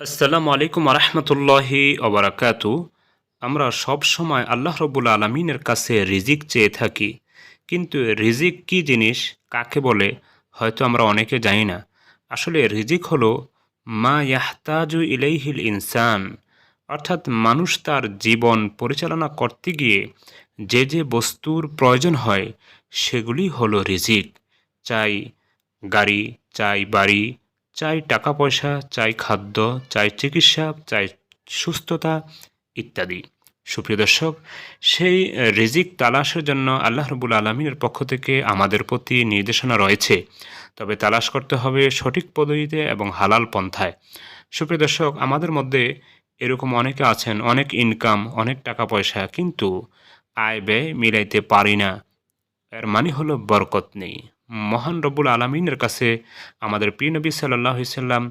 আসসালামু আলাইকুম রহমতুল্লাহি ওবরাকাতু। আমরা সব সময় আল্লাহ রবুল আলমিনের কাছে রিজিক চেয়ে থাকি। কিন্তু রিজিক কি জিনিস, কাকে বলে, হয়তো আমরা অনেকে জানি না। আসলে রিজিক হলো মা ইয়াহতাজু ইলাইহিল ইনসান, অর্থাৎ মানুষ তার জীবন পরিচালনা করতে গিয়ে যে যে বস্তুর প্রয়োজন হয়, সেগুলি হলো রিজিক। চাই গাড়ি, চাই বাড়ি চাই টাকা পয়সা চাই খাদ্য, চাই চিকিৎসা, চাই সুস্থতা ইত্যাদি। সুপ্রিয় দর্শক, সেই রিজিক তালাশের জন্য আল্লাহ রবুল আলমীর পক্ষ থেকে আমাদের প্রতি নির্দেশনা রয়েছে। তবে তালাশ করতে হবে সঠিক পদ্ধতিতে এবং হালাল পন্থায়। সুপ্রিয় দর্শক, আমাদের মধ্যে এরকম অনেকে আছেন, অনেক ইনকাম অনেক টাকা পয়সা কিন্তু আয় ব্যয় মিলাইতে পারি না। এর মানে হলো বরকত নেই। মহান রব্বুল আলমিনের কাছে আমাদের প্রিয় নবী সাল্লাহ সাল্লাম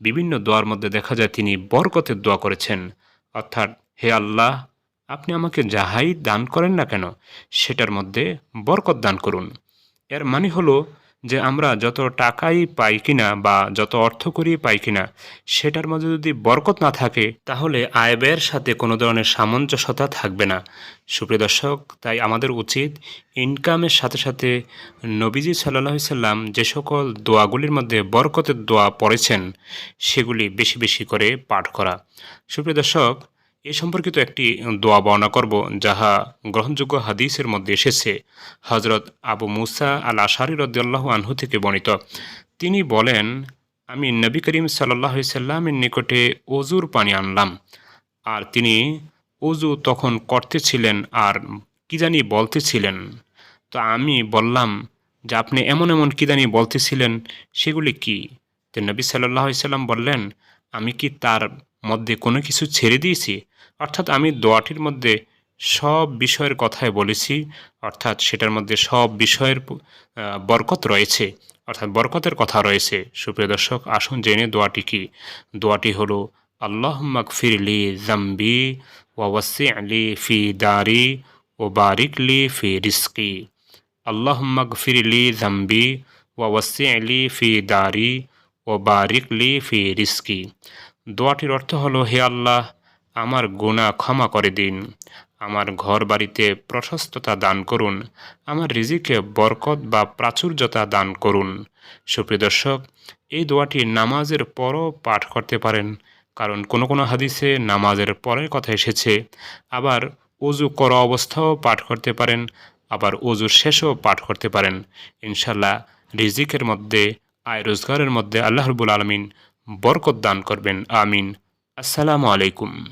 বিভিন্ন দোয়ার মধ্যে দেখা যায় তিনি বরকতের দোয়া করেছেন। অর্থাৎ, হে আল্লাহ, আপনি আমাকে যাহাই দান করেন না কেন, সেটার মধ্যে বরকত দান করুন। এর মানে হলো যে আমরা যত টাকাই পাই কিনা বা যত অর্থ করি পাই কিনা, সেটার মধ্যে যদি বরকত না থাকে, তাহলে আয় ব্যয়ের সাথে কোনো ধরনের সামঞ্জস্যতা থাকবে না। সুপ্রিয় দর্শক, তাই আমাদের উচিত ইনকামের সাথে সাথে নবীজি সাল্লাহ সাল্লাম যে সকল দোয়াগুলির মধ্যে বরকতের দোয়া পড়েছেন, সেগুলি বেশি বেশি করে পাঠ করা। সুপ্রিয় দর্শক এ সম্পর্কিত একটি দোয়া বর্ণনা করব, যাহা গ্রহণযোগ্য হাদিসের মধ্যে এসেছে। হজরত আবু মুসা আল আশারি রদ্দাল্লাহ আনহু থেকে বর্ণিত। তিনি বলেন, আমি নবী করিম সাল্লাহ সাল্লামের নিকটে অজুর পানি আনলাম। আর তিনি অজু তখন করতেছিলেন আর কি জানি বলতেছিলেন। তো আমি বললাম, যে আপনি এমন এমন কি জানি বলতেছিলেন, সেগুলি কি? তো নবী সাল্লাহ সাল্লাম বললেন, আমি কি তার মধ্যে কোনো কিছু ছেড়ে দিয়েছি? অর্থাৎ আমি দোয়াটির মধ্যে সব বিষয়ের কথাই বলেছি, অর্থাৎ সেটার মধ্যে সব বিষয়ের বরকত রয়েছে, অর্থাৎ বরকতের কথা রয়েছে। সুপ্রিয় দর্শক, আসুন জেনে দোয়াটি কি? দোয়াটি হলো আল্লাহ মকফিরলি জাম্বি ওয়াসি আলি ফি দারি ও বারিকলি ফি রিস্কি আল্লাহ মকফিরলি জাম্বি ওয়াসি আলি ফি দারি ও বারিকলি ফি রিস্কি দোয়াটির অর্থ হলো, হে আল্লাহ আমার গুণা ক্ষমা করে দিন। আমার ঘর বাড়িতে প্রশস্ততা দান করুন। আমার রিজিকে বরকত বা প্রাচুর্যতা দান করুন। সুপ্রিয় দর্শক, এই দোয়াটি নামাজের পরও পাঠ করতে পারেন, কারণ কোনো কোনো হাদিসে নামাজের পরের কথা এসেছে। আবার অজু কর অবস্থাও পাঠ করতে পারেন, আবার অজুর শেষও পাঠ করতে পারেন। ইনশাল্লাহ রিজিকের মধ্যে, আয় রোজগারের মধ্যে আল্লাহরবুল আলমিন বরকত দান করবেন। আমিন। السلام عليكم.